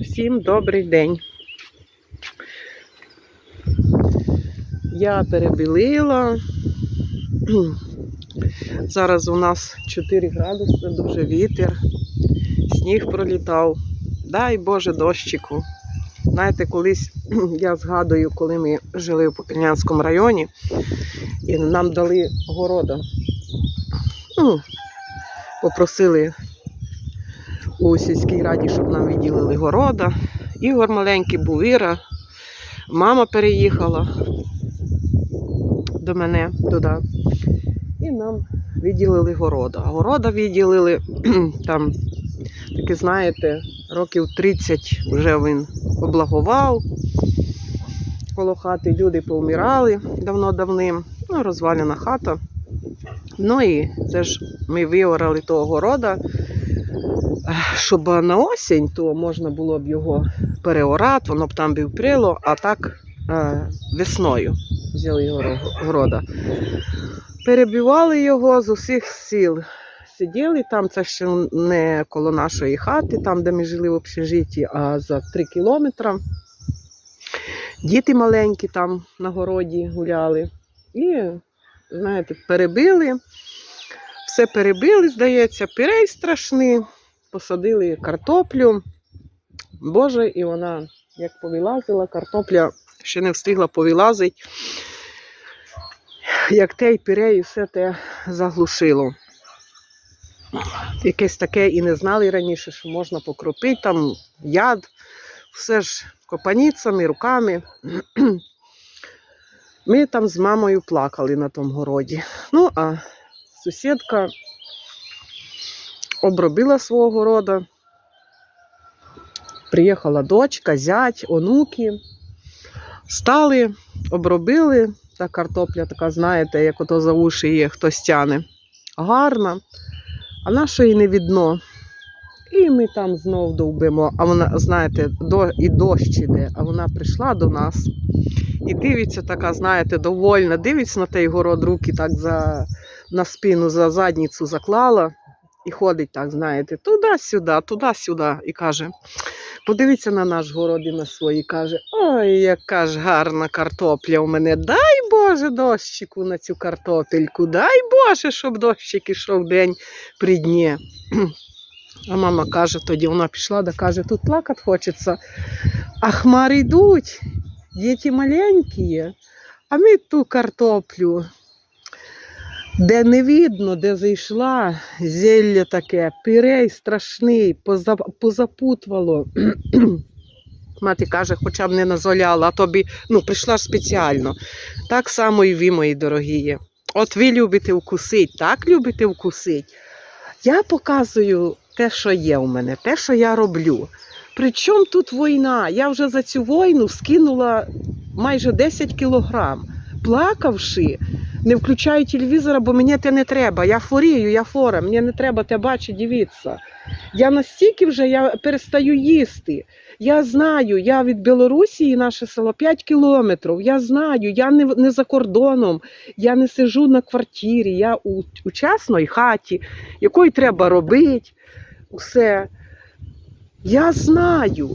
Всім добрий день. Я перебілила. Зараз у нас 4 градуси, дуже вітер, сніг пролітав. Дай Боже дощику. Знаєте, колись я згадую, коли ми жили в Попільнянському районі, і нам дали города. Ну, попросили у сільській раді, щоб нам відділили города. Ігор маленький був Іра. Мама переїхала до мене туди. І нам відділили города. Города відділили там, таки знаєте, років 30 вже він облагував. Коло хати люди повмирали давно-давним. Ну, розвалена хата. Ну і це ж ми виорали того города, щоб на осінь, то можна було б його переорати, воно б там би вприло, а так е, весною взяли його города. Перебивали його з усіх сіл. Сиділи там, це ще не коло нашої хати, там, де ми жили в общежитті, а за три кілометри. Діти маленькі там на городі гуляли. І, знаєте, перебили. Все перебили, здається, пірей страшний, посадили картоплю. Боже, і вона як повилазила, картопля ще не встигла повилазити. Як те й пірей, і все те заглушило. Якесь таке і не знали раніше, що можна покропити там яд, все ж копаніцями, руками. Ми там з мамою плакали на тому городі. Ну, а сусідка обробила свого города. Приїхала дочка, зять, онуки. Стали, обробили. Та картопля така, знаєте, як ото за уші є, хтось тяне. Гарна, а нашої не видно. І ми там знов довбимо. А вона, знаєте, до, і дощ іде, а вона прийшла до нас і дивиться, така, знаєте, довольна, дивиться на той город, руки так за, на спину, за задницю заклала і ходить так, знаєте, туди-сюди, туди-сюди. І каже: подивіться на наш город і на свої. Каже, ой, яка ж гарна картопля у мене. Дай Боже дощику на цю картопельку, дай Боже, щоб дощик ішов день при дні. А мама каже, тоді вона пішла да каже, тут плакати хочеться. А хмари йдуть, діти маленькі, а ми ту картоплю, де не видно, де зайшла, зілля таке, пірей страшний, позапутувало. Мати каже, хоча б не назоляла, а тобі ну, прийшла ж спеціально. Так само і ви, мої дорогі. От ви любите вкусить, так любите вкусить. Я показую те, що є у мене, те, що я роблю. Причому тут війна? Я вже за цю війну скинула майже 10 кілограм, плакавши, не включаю телевізора, бо мені те не треба. Я хворію, я хвора, мені не треба те бачити, дивитися. Я настільки вже я перестаю їсти. Я знаю, я від Білорусі наше село 5 кілометрів. Я знаю, я не, не за кордоном, я не сижу на квартирі, я у, у частній хаті, якої треба робити. Усе. Я знаю,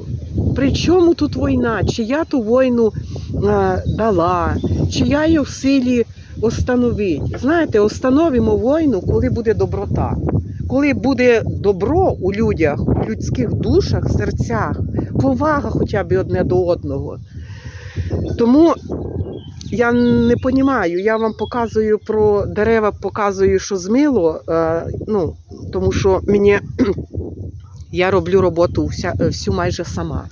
при чому тут війна, чи я ту війну е, дала, чи я її в силі остановити. Знаєте, остановимо війну, коли буде доброта, коли буде добро у людях, у людських душах, серцях, повага хоча б одне до одного. Тому я не розумію, я вам показую про дерева, показую, що змило, е, ну, тому що мені я роблю роботу вся, всю майже сама.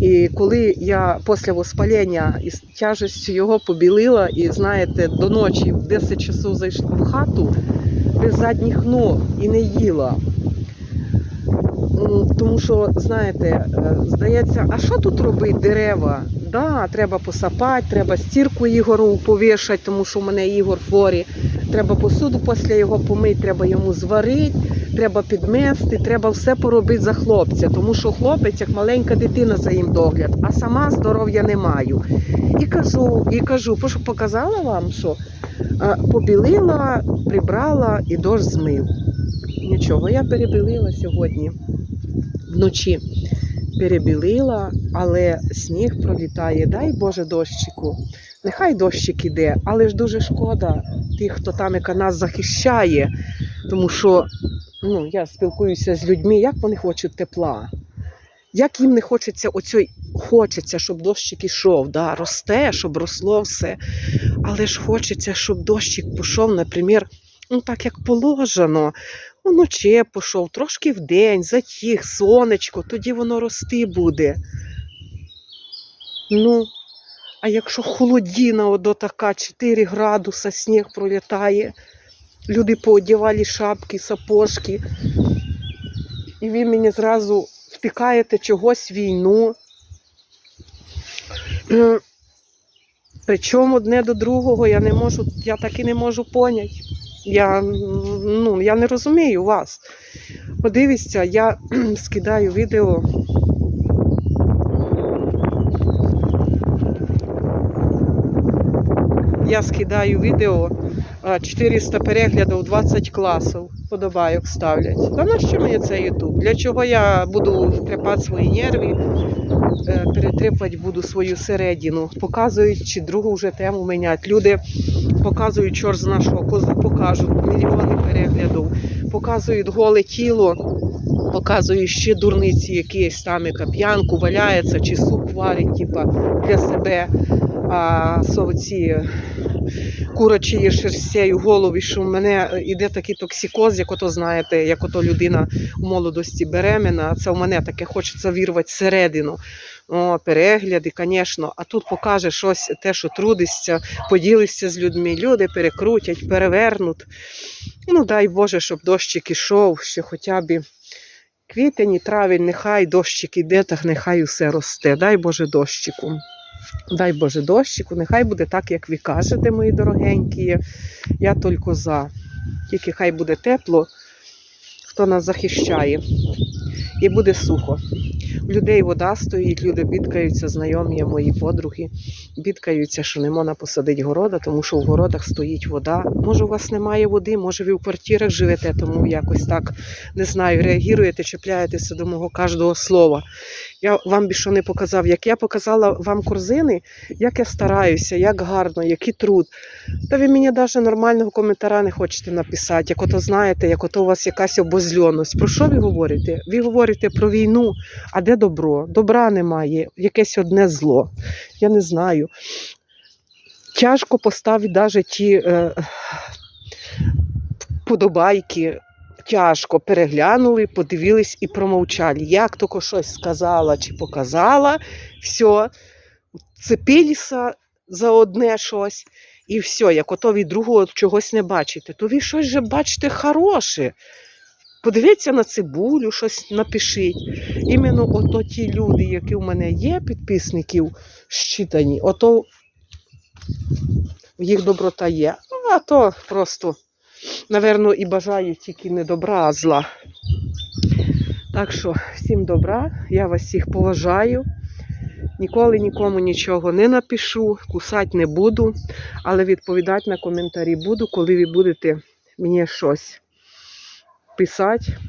І коли я після воспалення із тяжестю його побілила, і знаєте, до ночі в 10 часов зайшла в хату без задніх ног і не їла. Тому що, знаєте, е, здається, а що тут робить дерева? Да, треба посапати, треба стірку Ігору повішати, тому що в мене Ігор хворий. Треба посуду після його помити, треба йому зварити, треба підмести, треба все поробити за хлопця, тому що хлопець як маленька дитина за їм догляд, а сама здоров'я не маю. І кажу, і кажу, показала вам, що побілила, прибрала і дощ змив. Нічого, я перебілила сьогодні вночі. перебілила, але сніг пролітає. Дай Боже дощику. Нехай дощик іде, але ж дуже шкода тих, хто там, яка нас захищає. Тому що ну, я спілкуюся з людьми, як вони хочуть тепла. Як їм не хочеться оцей, хочеться, щоб дощик ішов, да, росте, щоб росло все. Але ж хочеться, щоб дощик пішов, наприклад, ну так як положено. Уночі пішов, трошки вдень, затіх, сонечко, тоді воно рости буде. Ну, а якщо холодіна одо така, 4 градуса, сніг пролітає, люди поодівали шапки, сапожки, і ви мені зразу втикаєте чогось війну. Е, Причому одне до другого я не можу, я так і не можу поняти. Я, ну, я не розумію вас. Подивіться, я скидаю відео. Я скидаю відео 400 переглядів, 20 класів. Подобайок ставлять. Та на що мені це Ютуб? Для чого я буду втрепати свої нерви, е, буду свою середину, показують, чи другу вже тему міняти. Люди показують чор з нашого козу покажуть мільйони переглядів, показують голе тіло, показують ще дурниці якісь там, яка п'янку валяється, чи суп варить, типа, для себе. А ці курочі шерстєю голові, що в мене іде такий токсикоз, як ото знаєте, як ото людина у молодості беременна, це в мене таке хочеться вірвати всередину. О, перегляди, звісно, а тут покаже щось, те, що трудишся, поділишся з людьми. Люди перекрутять, перевернуть. Ну, дай Боже, щоб дощик ішов, ще хоча б квітень і травень, нехай дощик іде, так нехай усе росте. Дай Боже дощику. Дай Боже дощику, нехай буде так, як ви кажете, мої дорогенькі. Я тільки за. Тільки хай буде тепло, хто нас захищає. І буде сухо. У людей вода стоїть, люди бідкаються, знайомі мої подруги, бідкаються, що не можна посадити города, тому що в городах стоїть вода. Може, у вас немає води, може, ви в квартирах живете, тому якось так не знаю, реагуєте, чіпляєтеся до мого кожного слова. Я вам більше не показав, як я показала вам корзини, як я стараюся, як гарно, який труд. Та ви мені навіть нормального коментаря не хочете написати, як ото знаєте, як ото у вас якась обозльоність. Про що ви говорите? Ви говорите про війну, а де добро? Добра немає, якесь одне зло. Я не знаю. Тяжко поставити навіть ті е, подобайки. Тяжко переглянули, подивились і промовчали. Як тільки щось сказала чи показала, все, цепилися за одне щось, і все, як ото другого чогось не бачите, то ви щось же бачите хороше. Подивіться на цибулю, щось напишіть. Іменно ото ті люди, які в мене є, підписників щитані, ото їх доброта є. А то просто, напевно, і бажаю тільки не добра, а зла. Так що, всім добра, я вас всіх поважаю. Ніколи нікому нічого не напишу, кусати не буду, але відповідати на коментарі буду, коли ви будете мені щось писати.